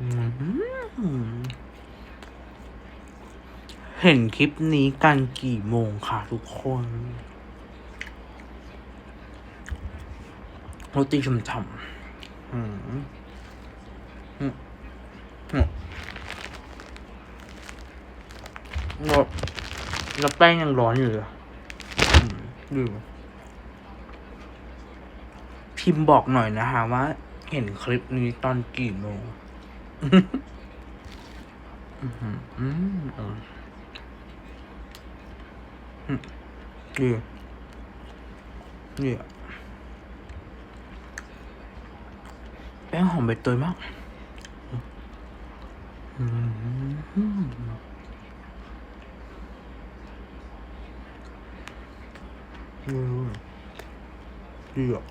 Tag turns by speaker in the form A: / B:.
A: อืมเห็นคลิปนี้กันกี่โมงค่ะทุกคนโรตีช่ำๆอืมอืมอืมแล้วแล้วแป้งยังร้อนอยู่เลยอืมดูพิมพ์บอกหน่อยนะคะว่า เห็นคลิปนี้ตอนกี่โมง ดีดีอะแป้งหอมใบเตยมากอืมดีดีอะ